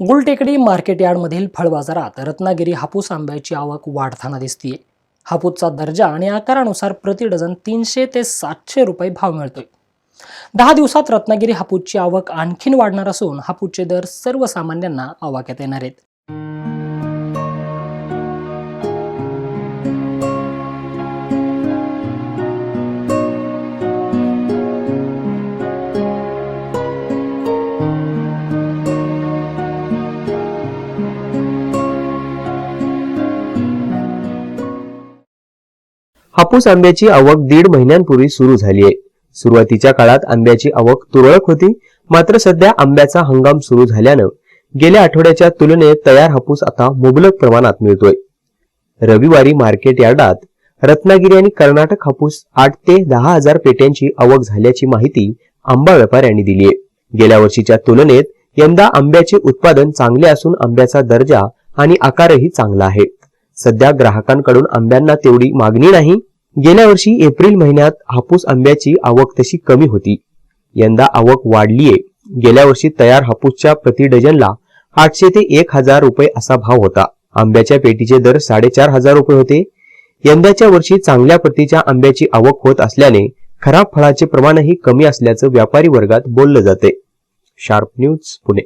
Gultekdi market यार्डमधील फळ बाजारात रत्नागिरी हापूस आंब्याची आवक वाढताना दिसतीये. हापूसचा दर्जा आणि आकारानुसार प्रति डझन तीनशे ते सातशे रुपये भाव मिळतोय. दहा दिवसात रत्नागिरी हापूसची आवक आणखीन वाढणार असून हापूसचे दर सर्वसामान्यांना आवाक्यात येणार आहेत. हापूस आंब्याची आवक दीड महिन्यांपूर्वी सुरू झाली आहे. सुरुवातीच्या काळात आंब्याची आवक तुरळक होती मात्र सध्या आंब्याचा हंगाम सुरू झाल्यानं गेल्या आठवड्याच्या तुलनेत तयार हापूस आता मुबलक प्रमाणात मिळतोय. रविवारी मार्केट यार्डात रत्नागिरी आणि कर्नाटक हापूस आठ ते दहा हजार पेट्यांची आवक झाल्याची माहिती आंबा व्यापाऱ्यांनी दिली आहे. गेल्या वर्षीच्या तुलनेत यंदा आंब्याचे उत्पादन चांगले असून आंब्याचा दर्जा आणि आकारही चांगला आहे. सध्या ग्राहकांकडून आंब्यांना तेवढी मागणी नाही. गेल्या वर्षी एप्रिल महिन्यात हापूस आंब्याची आवक तशी कमी होती. यंदा आवक वाढलीये. गेल्या वर्षी तयार हापूसच्या प्रति डझनला आठशे ते एक हजार रुपये असा भाव होता. आंब्याच्या पेटीचे दर साडेचार हजार रुपये होते. यंदाच्या वर्षी चांगल्या प्रतीच्या आंब्याची आवक होत असल्याने खराब फळाचे प्रमाणही कमी असल्याचं व्यापारी वर्गात बोललं जाते शार्प न्यूज पुणे.